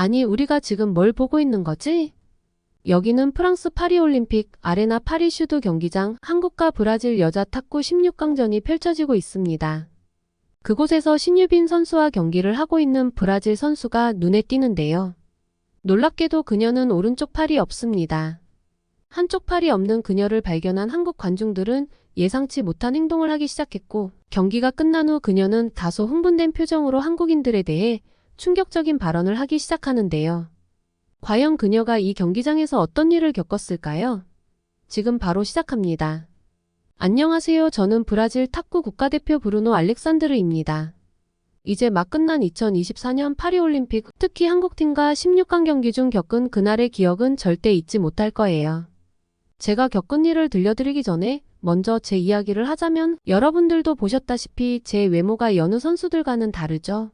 아니, 우리가 지금 뭘 보고 있는 거지? 여기는 프랑스 파리올림픽 아레나 파리슈드 경기장 한국과 브라질 여자 탁구 16강전이 펼쳐지고 있습니다. 그곳에서 신유빈 선수와 경기를 하고 있는 브라질 선수가 눈에 띄는데요. 놀랍게도 그녀는 오른쪽 팔이 없습니다. 한쪽 팔이 없는 그녀를 발견한 한국 관중들은 예상치 못한 행동을 하기 시작했고 경기가 끝난 후 그녀는 다소 흥분된 표정으로 한국인들에 대해 충격적인 발언을 하기 시작하는데요. 과연 그녀가 이 경기장에서 어떤 일을 겪었을까요? 지금 바로 시작합니다. 안녕하세요. 저는 브라질 탁구 국가대표 브루노 알렉산드르입니다. 이제 막 끝난 2024년 파리올림픽 특히 한국팀과 16강 경기 중 겪은 그날의 기억은 절대 잊지 못할 거예요. 제가 겪은 일을 들려드리기 전에 먼저 제 이야기를 하자면 여러분들도 보셨다시피 제 외모가 여느 선수들과는 다르죠.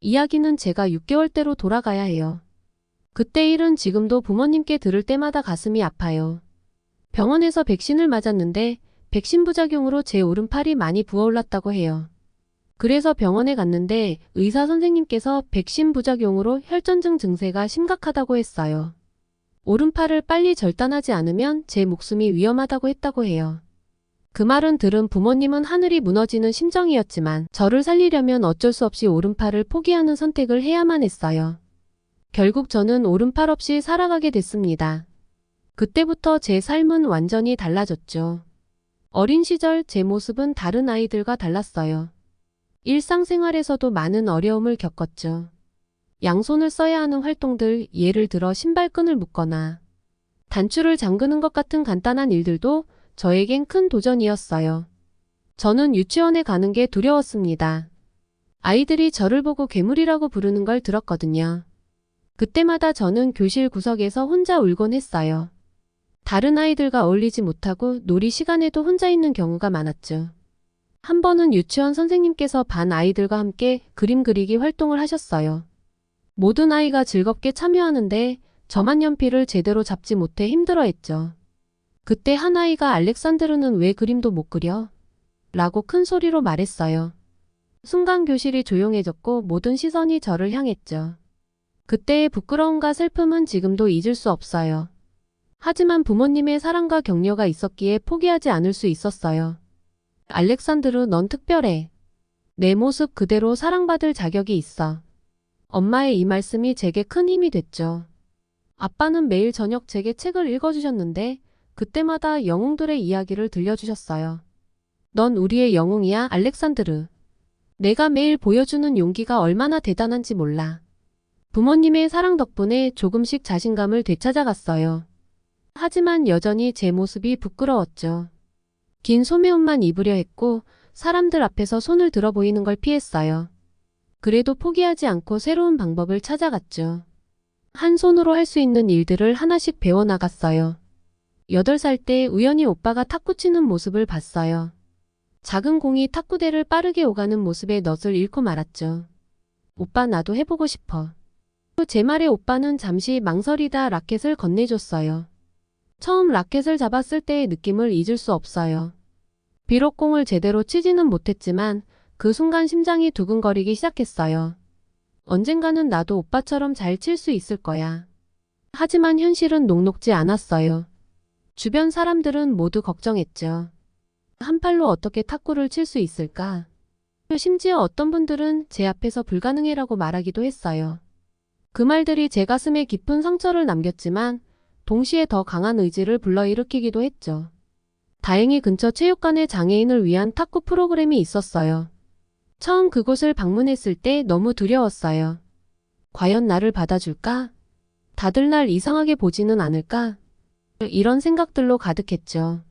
이야기는 제가 6개월 때로 돌아가야 해요. 그때 일은 지금도 부모님께 들을 때마다 가슴이 아파요. 병원에서 백신을 맞았는데 백신 부작용으로 제 오른팔이 많이 부어올랐다고 해요. 그래서 병원에 갔는데 의사 선생님께서 백신 부작용으로 혈전증 증세가 심각하다고 했어요. 오른팔을 빨리 절단하지 않으면 제 목숨이 위험하다고 했다고 해요. 그 말은 들은 부모님은 하늘이 무너지는 심정이었지만 저를 살리려면 어쩔 수 없이 오른팔을 포기하는 선택을 해야만 했어요. 결국 저는 오른팔 없이 살아가게 됐습니다. 그때부터 제 삶은 완전히 달라졌죠. 어린 시절 제 모습은 다른 아이들과 달랐어요. 일상생활에서도 많은 어려움을 겪었죠. 양손을 써야 하는 활동들, 예를 들어 신발끈을 묶거나 단추를 잠그는 것 같은 간단한 일들도 저에겐 큰 도전이었어요. 저는 유치원에 가는 게 두려웠습니다. 아이들이 저를 보고 괴물이라고 부르는 걸 들었거든요. 그때마다 저는 교실 구석에서 혼자 울곤 했어요. 다른 아이들과 어울리지 못하고 놀이 시간에도 혼자 있는 경우가 많았죠. 한 번은 유치원 선생님께서 반 아이들과 함께 그림 그리기 활동을 하셨어요. 모든 아이가 즐겁게 참여하는데 저만 연필을 제대로 잡지 못해 힘들어했죠. 그때 한 아이가 알렉산드르는 왜 그림도 못 그려? 라고 큰 소리로 말했어요. 순간 교실이 조용해졌고 모든 시선이 저를 향했죠. 그때의 부끄러움과 슬픔은 지금도 잊을 수 없어요. 하지만 부모님의 사랑과 격려가 있었기에 포기하지 않을 수 있었어요. 알렉산드르, 넌 특별해. 내 모습 그대로 사랑받을 자격이 있어. 엄마의 이 말씀이 제게 큰 힘이 됐죠. 아빠는 매일 저녁 제게 책을 읽어주셨는데 그때마다 영웅들의 이야기를 들려주셨어요. 넌 우리의 영웅이야, 알렉산드르. 내가 매일 보여주는 용기가 얼마나 대단한지 몰라. 부모님의 사랑 덕분에 조금씩 자신감을 되찾아갔어요. 하지만 여전히 제 모습이 부끄러웠죠. 긴 소매옷만 입으려 했고 사람들 앞에서 손을 들어 보이는 걸 피했어요. 그래도 포기하지 않고 새로운 방법을 찾아갔죠. 한 손으로 할 수 있는 일들을 하나씩 배워나갔어요. 8살 때 우연히 오빠가 탁구 치는 모습을 봤어요. 작은 공이 탁구대를 빠르게 오가는 모습에 넛을 잃고 말았죠. 오빠 나도 해보고 싶어. 제 말에 오빠는 잠시 망설이다 라켓을 건네줬어요. 처음 라켓을 잡았을 때의 느낌을 잊을 수 없어요. 비록 공을 제대로 치지는 못했지만 그 순간 심장이 두근거리기 시작했어요. 언젠가는 나도 오빠처럼 잘 칠 수 있을 거야. 하지만 현실은 녹록지 않았어요. 주변 사람들은 모두 걱정했죠. 한 팔로 어떻게 탁구를 칠 수 있을까? 심지어 어떤 분들은 제 앞에서 불가능해라고 말하기도 했어요. 그 말들이 제 가슴에 깊은 상처를 남겼지만 동시에 더 강한 의지를 불러일으키기도 했죠. 다행히 근처 체육관에 장애인을 위한 탁구 프로그램이 있었어요. 처음 그곳을 방문했을 때 너무 두려웠어요. 과연 나를 받아줄까? 다들 날 이상하게 보지는 않을까? 이런 생각들로 가득했죠.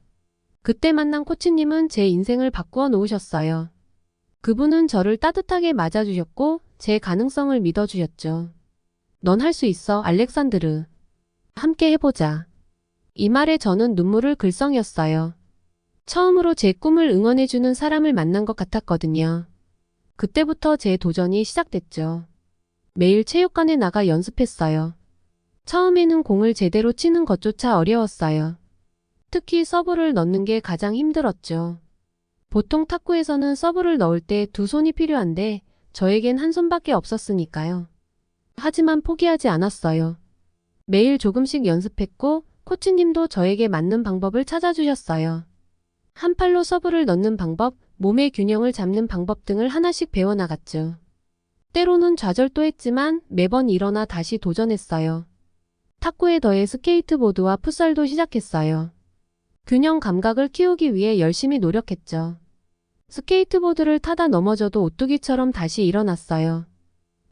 그때 만난 코치님은 제 인생을 바꾸어 놓으셨어요. 그분은 저를 따뜻하게 맞아주셨고 제 가능성을 믿어주셨죠. 넌 할 수 있어, 알렉산드르. 함께 해보자. 이 말에 저는 눈물을 글썽였어요. 처음으로 제 꿈을 응원해주는 사람을 만난 것 같았거든요. 그때부터 제 도전이 시작됐죠. 매일 체육관에 나가 연습했어요. 처음에는 공을 제대로 치는 것조차 어려웠어요. 특히 서브를 넣는 게 가장 힘들었죠. 보통 탁구에서는 서브를 넣을 때 두 손이 필요한데 저에겐 한 손밖에 없었으니까요. 하지만 포기하지 않았어요. 매일 조금씩 연습했고 코치님도 저에게 맞는 방법을 찾아주셨어요. 한 팔로 서브를 넣는 방법, 몸의 균형을 잡는 방법 등을 하나씩 배워나갔죠. 때로는 좌절도 했지만 매번 일어나 다시 도전했어요. 탁구에 더해 스케이트보드와 풋살도 시작했어요. 균형 감각을 키우기 위해 열심히 노력했죠. 스케이트보드를 타다 넘어져도 오뚜기처럼 다시 일어났어요.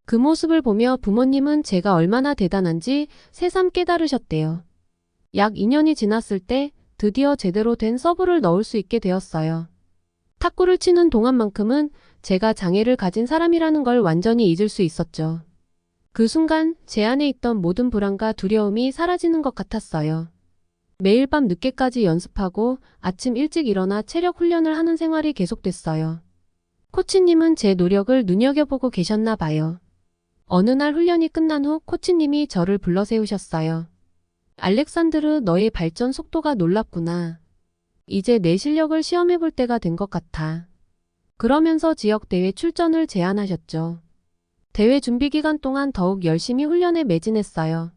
그 모습을 보며 부모님은 제가 얼마나 대단한지 새삼 깨달으셨대요. 약 2년이 지났을 때 드디어 제대로 된 서브를 넣을 수 있게 되었어요. 탁구를 치는 동안만큼은 제가 장애를 가진 사람이라는 걸 완전히 잊을 수 있었죠. 그 순간 제 안에 있던 모든 불안과 두려움이 사라지는 것 같았어요. 매일 밤 늦게까지 연습하고 아침 일찍 일어나 체력 훈련을 하는 생활이 계속됐어요. 코치님은 제 노력을 눈여겨보고 계셨나 봐요. 어느 날 훈련이 끝난 후 코치님이 저를 불러 세우셨어요. 알렉산드르, 너의 발전 속도가 놀랍구나. 이제 내 실력을 시험해 볼 때가 된 것 같아. 그러면서 지역 대회 출전을 제안하셨죠. 대회 준비 기간 동안 더욱 열심히 훈련에 매진했어요.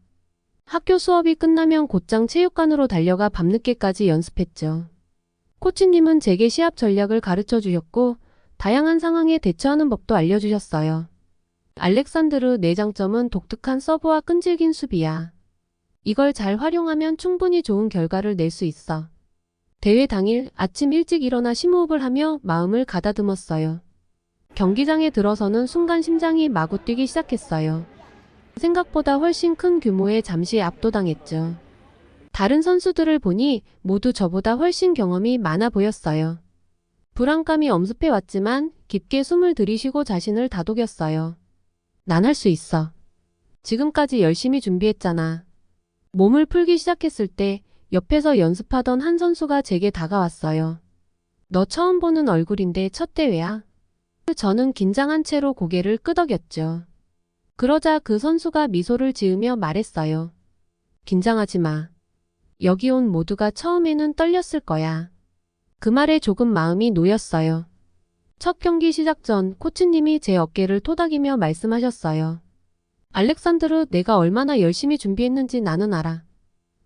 학교 수업이 끝나면 곧장 체육관으로 달려가 밤늦게까지 연습했죠. 코치님은 제게 시합 전략을 가르쳐 주셨고, 다양한 상황에 대처하는 법도 알려주셨어요. 알렉산드르 내 장점은 독특한 서브와 끈질긴 수비야. 이걸 잘 활용하면 충분히 좋은 결과를 낼 수 있어. 대회 당일 아침 일찍 일어나 심호흡을 하며 마음을 가다듬었어요. 경기장에 들어서는 순간 심장이 마구 뛰기 시작했어요. 생각보다 훨씬 큰 규모에 잠시 압도당했죠. 다른 선수들을 보니 모두 저보다 훨씬 경험이 많아 보였어요. 불안감이 엄습해 왔지만 깊게 숨을 들이쉬고 자신을 다독였어요. 난 할 수 있어. 지금까지 열심히 준비했잖아. 몸을 풀기 시작했을 때 옆에서 연습하던 한 선수가 제게 다가왔어요. 너 처음 보는 얼굴인데 첫 대회야? 저는 긴장한 채로 고개를 끄덕였죠. 그러자 그 선수가 미소를 지으며 말했어요. 긴장하지 마. 여기 온 모두가 처음에는 떨렸을 거야. 그 말에 조금 마음이 놓였어요. 첫 경기 시작 전 코치님이 제 어깨를 토닥이며 말씀하셨어요. 알렉산드르, 내가 얼마나 열심히 준비했는지 나는 알아.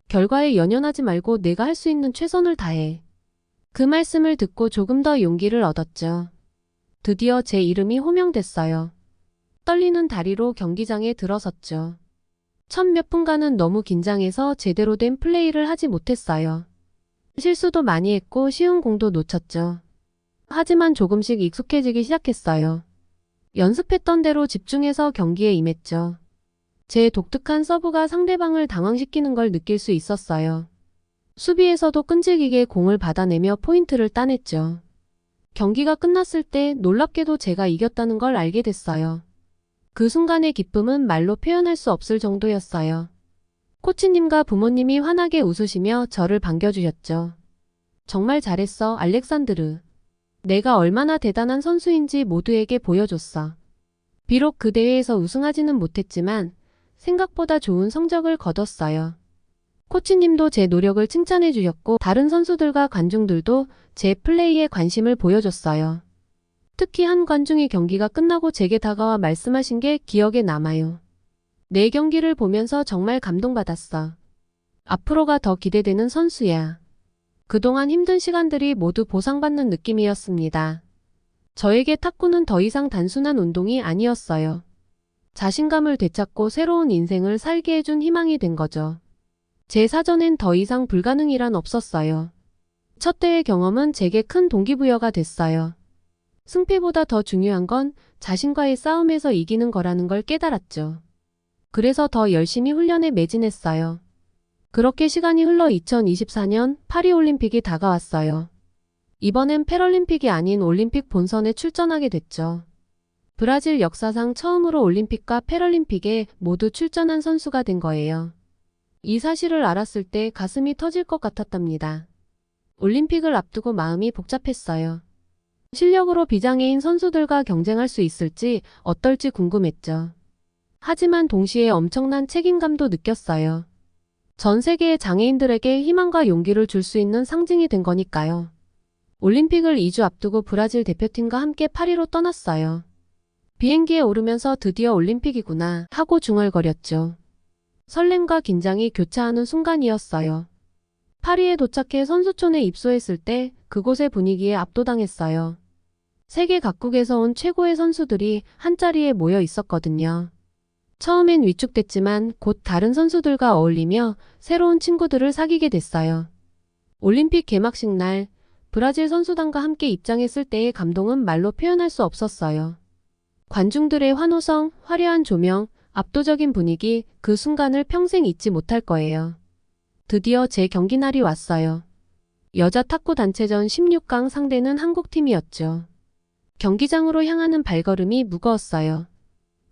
결과에 연연하지 말고 내가 할 수 있는 최선을 다해. 그 말씀을 듣고 조금 더 용기를 얻었죠. 드디어 제 이름이 호명됐어요. 떨리는 다리로 경기장에 들어섰죠. 첫 몇 분간은 너무 긴장해서 제대로 된 플레이를 하지 못했어요. 실수도 많이 했고 쉬운 공도 놓쳤죠. 하지만 조금씩 익숙해지기 시작했어요. 연습했던 대로 집중해서 경기에 임했죠. 제 독특한 서브가 상대방을 당황시키는 걸 느낄 수 있었어요. 수비에서도 끈질기게 공을 받아내며 포인트를 따냈죠. 경기가 끝났을 때 놀랍게도 제가 이겼다는 걸 알게 됐어요. 그 순간의 기쁨은 말로 표현할 수 없을 정도였어요. 코치님과 부모님이 환하게 웃으시며 저를 반겨주셨죠. 정말 잘했어, 알렉산드르. 내가 얼마나 대단한 선수인지 모두에게 보여줬어. 비록 그 대회에서 우승하지는 못했지만 생각보다 좋은 성적을 거뒀어요. 코치님도 제 노력을 칭찬해 주셨고 다른 선수들과 관중들도 제 플레이에 관심을 보여줬어요. 특히 한 관중이 경기가 끝나고 제게 다가와 말씀하신 게 기억에 남아요. 내 경기를 보면서 정말 감동받았어. 앞으로가 더 기대되는 선수야. 그동안 힘든 시간들이 모두 보상받는 느낌이었습니다. 저에게 탁구는 더 이상 단순한 운동이 아니었어요. 자신감을 되찾고 새로운 인생을 살게 해준 희망이 된 거죠. 제 사전엔 더 이상 불가능이란 없었어요. 첫 대회 경험은 제게 큰 동기부여가 됐어요. 승패보다 더 중요한 건 자신과의 싸움에서 이기는 거라는 걸 깨달았죠. 그래서 더 열심히 훈련에 매진했어요. 그렇게 시간이 흘러 2024년 파리올림픽이 다가왔어요. 이번엔 패럴림픽이 아닌 올림픽 본선에 출전하게 됐죠. 브라질 역사상 처음으로 올림픽과 패럴림픽에 모두 출전한 선수가 된 거예요. 이 사실을 알았을 때 가슴이 터질 것 같았답니다. 올림픽을 앞두고 마음이 복잡했어요. 실력으로 비장애인 선수들과 경쟁할 수 있을지 어떨지 궁금했죠. 하지만 동시에 엄청난 책임감도 느꼈어요. 전 세계의 장애인들에게 희망과 용기를 줄 수 있는 상징이 된 거니까요. 올림픽을 2주 앞두고 브라질 대표팀과 함께 파리로 떠났어요. 비행기에 오르면서 드디어 올림픽이구나 하고 중얼거렸죠. 설렘과 긴장이 교차하는 순간이었어요. 파리에 도착해 선수촌에 입소했을 때 그곳의 분위기에 압도당했어요. 세계 각국에서 온 최고의 선수들이 한자리에 모여 있었거든요. 처음엔 위축됐지만 곧 다른 선수들과 어울리며 새로운 친구들을 사귀게 됐어요. 올림픽 개막식 날 브라질 선수단과 함께 입장했을 때의 감동은 말로 표현할 수 없었어요. 관중들의 환호성, 화려한 조명, 압도적인 분위기, 그 순간을 평생 잊지 못할 거예요. 드디어 제 경기 날이 왔어요. 여자 탁구 단체전 16강 상대는 한국팀이었죠. 경기장으로 향하는 발걸음이 무거웠어요.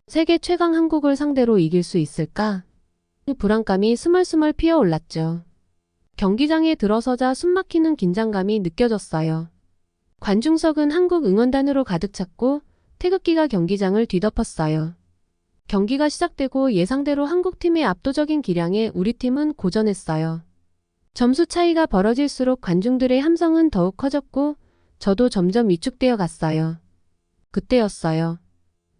세계 최강 한국을 상대로 이길 수 있을까? 그 불안감이 스멀스멀 피어올랐죠. 경기장에 들어서자 숨막히는 긴장감이 느껴졌어요. 관중석은 한국 응원단으로 가득 찼고 태극기가 경기장을 뒤덮었어요. 경기가 시작되고 예상대로 한국팀의 압도적인 기량에 우리 팀은 고전했어요. 점수 차이가 벌어질수록 관중들의 함성은 더욱 커졌고 저도 점점 위축되어 갔어요. 그때였어요.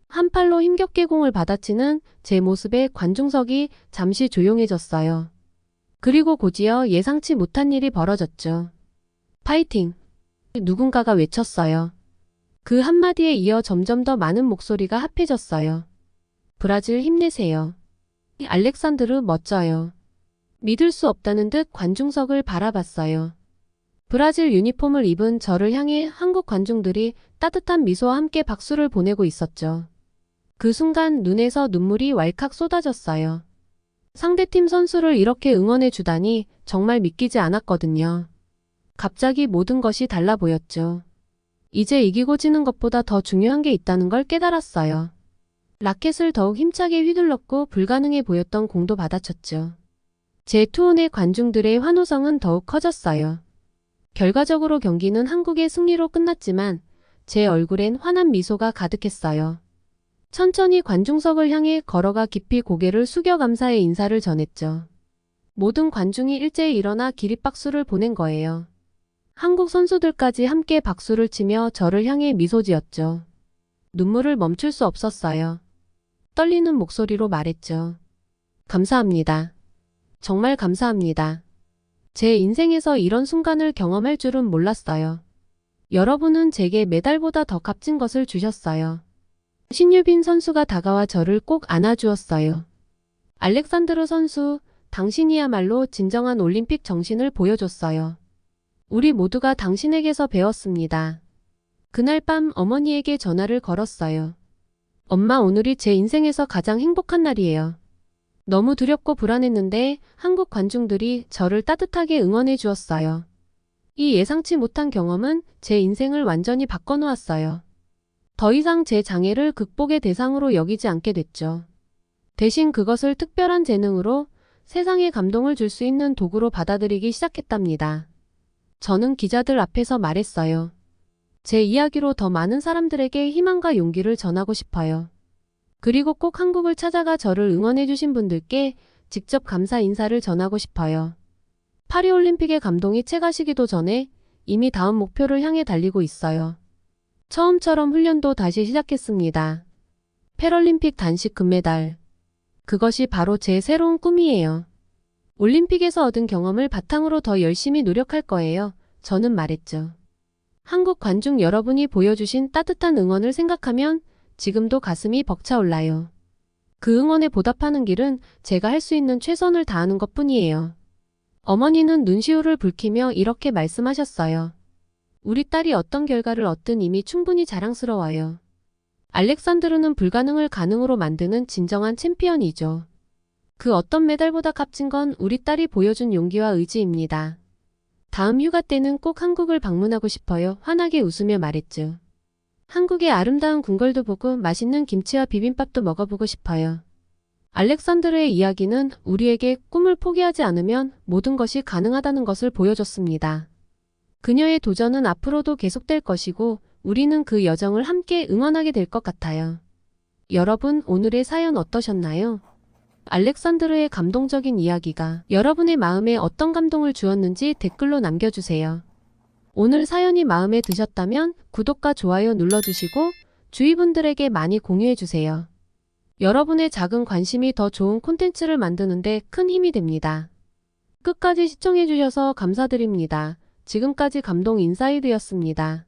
한 팔로 힘겹게 공을 받아치는 제 모습에 관중석이 잠시 조용해졌어요. 그리고 곧이어 예상치 못한 일이 벌어졌죠. 파이팅! 누군가가 외쳤어요. 그 한마디에 이어 점점 더 많은 목소리가 합해졌어요. 브라질 힘내세요. 알렉산드르 멋져요. 믿을 수 없다는 듯 관중석을 바라봤어요. 브라질 유니폼을 입은 저를 향해 한국 관중들이 따뜻한 미소와 함께 박수를 보내고 있었죠. 그 순간 눈에서 눈물이 왈칵 쏟아졌어요. 상대팀 선수를 이렇게 응원해 주다니 정말 믿기지 않았거든요. 갑자기 모든 것이 달라 보였죠. 이제 이기고 지는 것보다 더 중요한 게 있다는 걸 깨달았어요. 라켓을 더욱 힘차게 휘둘렀고 불가능해 보였던 공도 받아쳤죠. 제 투혼의 관중들의 환호성은 더욱 커졌어요. 결과적으로 경기는 한국의 승리로 끝났지만 제 얼굴엔 환한 미소가 가득했어요. 천천히 관중석을 향해 걸어가 깊이 고개를 숙여 감사의 인사를 전했죠. 모든 관중이 일제히 일어나 기립박수를 보낸 거예요. 한국 선수들까지 함께 박수를 치며 저를 향해 미소 지었죠. 눈물을 멈출 수 없었어요. 떨리는 목소리로 말했죠. 감사합니다. 정말 감사합니다. 제 인생에서 이런 순간을 경험할 줄은 몰랐어요. 여러분은 제게 메달보다 더 값진 것을 주셨어요. 신유빈 선수가 다가와 저를 꼭 안아주었어요. 알렉산드로 선수, 당신이야말로 진정한 올림픽 정신을 보여줬어요. 우리 모두가 당신에게서 배웠습니다. 그날 밤 어머니에게 전화를 걸었어요. 엄마 오늘이 제 인생에서 가장 행복한 날이에요. 너무 두렵고 불안했는데 한국 관중들이 저를 따뜻하게 응원해 주었어요. 이 예상치 못한 경험은 제 인생을 완전히 바꿔놓았어요. 더 이상 제 장애를 극복의 대상으로 여기지 않게 됐죠. 대신 그것을 특별한 재능으로 세상에 감동을 줄 수 있는 도구로 받아들이기 시작했답니다. 저는 기자들 앞에서 말했어요. 제 이야기로 더 많은 사람들에게 희망과 용기를 전하고 싶어요. 그리고 꼭 한국을 찾아가 저를 응원해주신 분들께 직접 감사 인사를 전하고 싶어요. 파리올림픽의 감동이 채가시기도 전에 이미 다음 목표를 향해 달리고 있어요. 처음처럼 훈련도 다시 시작했습니다. 패럴림픽 단식 금메달. 그것이 바로 제 새로운 꿈이에요. 올림픽에서 얻은 경험을 바탕으로 더 열심히 노력할 거예요. 저는 말했죠. 한국 관중 여러분이 보여주신 따뜻한 응원을 생각하면 지금도 가슴이 벅차올라요. 그 응원에 보답하는 길은 제가 할 수 있는 최선을 다하는 것 뿐이에요. 어머니는 눈시울을 붉히며 이렇게 말씀하셨어요. 우리 딸이 어떤 결과를 얻든 이미 충분히 자랑스러워요. 알렉산드르는 불가능을 가능으로 만드는 진정한 챔피언이죠. 그 어떤 메달보다 값진 건 우리 딸이 보여준 용기와 의지입니다. 다음 휴가 때는 꼭 한국을 방문하고 싶어요. 환하게 웃으며 말했죠. 한국의 아름다운 궁궐도 보고 맛있는 김치와 비빔밥도 먹어보고 싶어요. 알렉산드르의 이야기는 우리에게 꿈을 포기하지 않으면 모든 것이 가능하다는 것을 보여줬습니다. 그녀의 도전은 앞으로도 계속될 것이고 우리는 그 여정을 함께 응원하게 될 것 같아요. 여러분 오늘의 사연 어떠셨나요? 알렉산드르의 감동적인 이야기가 여러분의 마음에 어떤 감동을 주었는지 댓글로 남겨주세요. 오늘 사연이 마음에 드셨다면 구독과 좋아요 눌러주시고 주위 분들에게 많이 공유해주세요. 여러분의 작은 관심이 더 좋은 콘텐츠를 만드는데 큰 힘이 됩니다. 끝까지 시청해주셔서 감사드립니다. 지금까지 감동 인사이드였습니다.